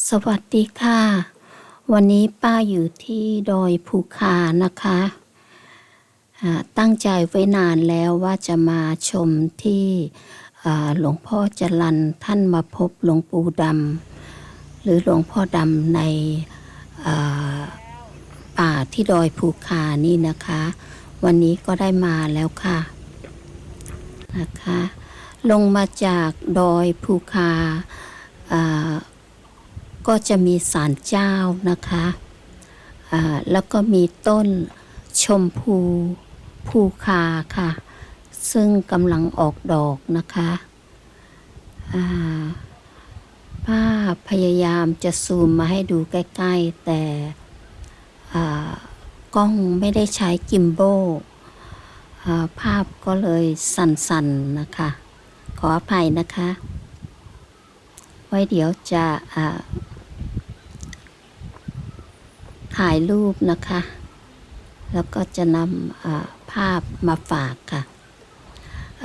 สวัสดีค่ะ วันนี้ป้าอยู่ที่ดอยภูคานะคะตั้งใจไว้นานแล้วว่าจะมาชมที่หลวงพ่อจรันท่านมาพบหลวงปู่ดำหรือหลวงพ่อดำในป่าที่ดอยภูคานี่นะคะ วันนี้ก็ได้มาแล้วค่ะนะคะ ลงมาจากดอยภูคาา ก็จะมีศาลเจ้านะคะแล้วก็มีต้นชมพูภูคาค่ะ ซึ่งกำลังออกดอกนะคะป้าพยายามจะซูมมาให้ดูใกล้ๆ แต่กล้องไม่ได้ใช้กิมโบภาพก็เลยสั่นๆนะคะ ขออภัยนะคะ ไว้เดี๋ยวจะอ่า ถ่ายรูปนะคะ แล้วก็จะนำภาพมาฝากค่ะ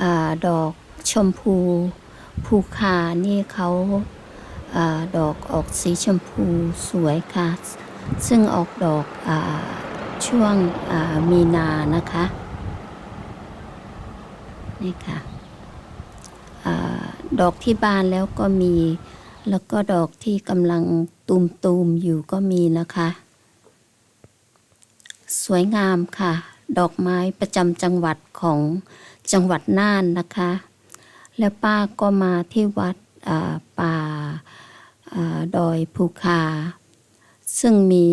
อดอกชมพูภูคานี่เขาอาดอกออกสีชมพูสวยค่ะ ซึ่งออกดอกอช่วงมีนานะคะ นี่ค่ะอดอกที่บานแล้วก็มี แล้วก็ดอกที่กำลังตูมๆอยู่ก็มีนะคะ สวยงามค่ะ ดอกไม้ประจำจังหวัดของจังหวัดน่านนะคะ แล้วป้าก็มาที่วัดป่าอดอยภูคา ซึ่งมี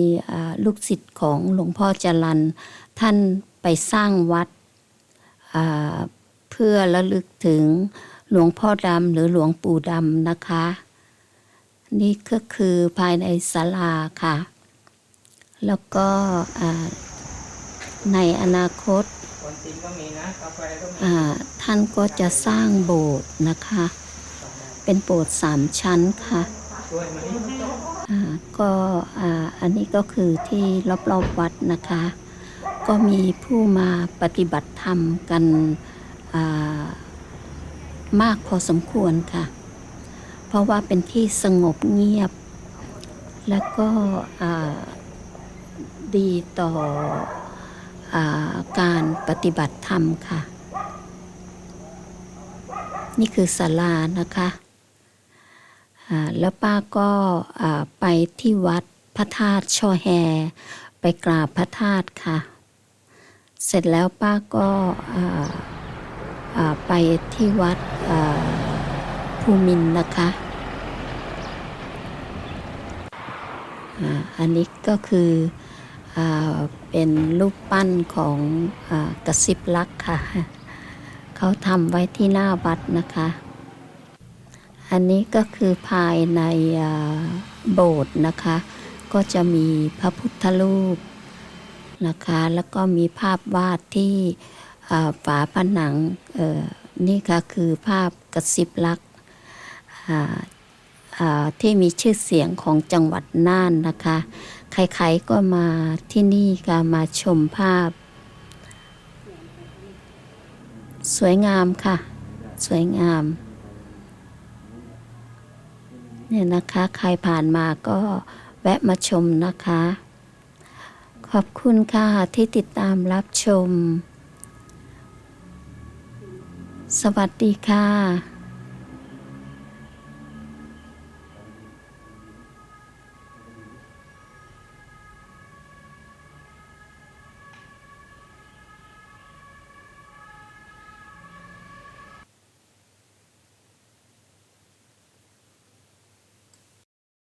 ลูกศิษย์ของหลวงพ่อจรันท่านไปสร้างวัดเพื่อระลึกถึงหลวงพ่อดำหรือหลวงปู่ดำนะคะ นี่ก็คือภายในศาลาค่ะ แล้วก็ ในอนาคตคนจีนก็มีนะกาแฟก็มีอ่าท่านก็จะสร้างโบสถ์นะคะ เป็นโบสถ์สามชั้นค่ะช่วยไหมอ่าก็อ่าอันนี้ก็คือที่รอบๆวัดนะคะ ก็มีผู้มาปฏิบัติธรรมกันอ่ามากพอสมควรค่ะ เพราะว่าเป็นที่สงบเงียบ และก็อ่าดีต่ออา การปฏิบัติธรรมค่ะ นี่คือศาลานะคะแล้วป้าก็ไปที่วัดพระธาตุช่อแฮ ไปกราบพระธาตุค่ะ เสร็จแล้วป้าก็ไปที่วัดภูมินนะคะ อันนี้ก็คือ เป็นรูปปั้นของอกระซิบลักค่ะ เขาทำไว้ที่หน้าวัดนะคะ อันนี้ก็คือภายในโบสถ์นะคะ ก็จะมีพระพุทธรูปนะคะ แล้วก็มีภาพวาดที่ฝาผนังเอ่อนี่ก็คือภาพกระซิบลักษ ที่มีชื่อเสียงของจังหวัดน่านนะคะ ใครๆก็มาที่นี่ก็มาชมภาพ สวยงามค่ะ สวยงามเนี่ยนะคะใครผ่านมาก็แวะมาชมนะคะ ขอบคุณค่ะที่ติดตามรับชม สวัสดีค่ะ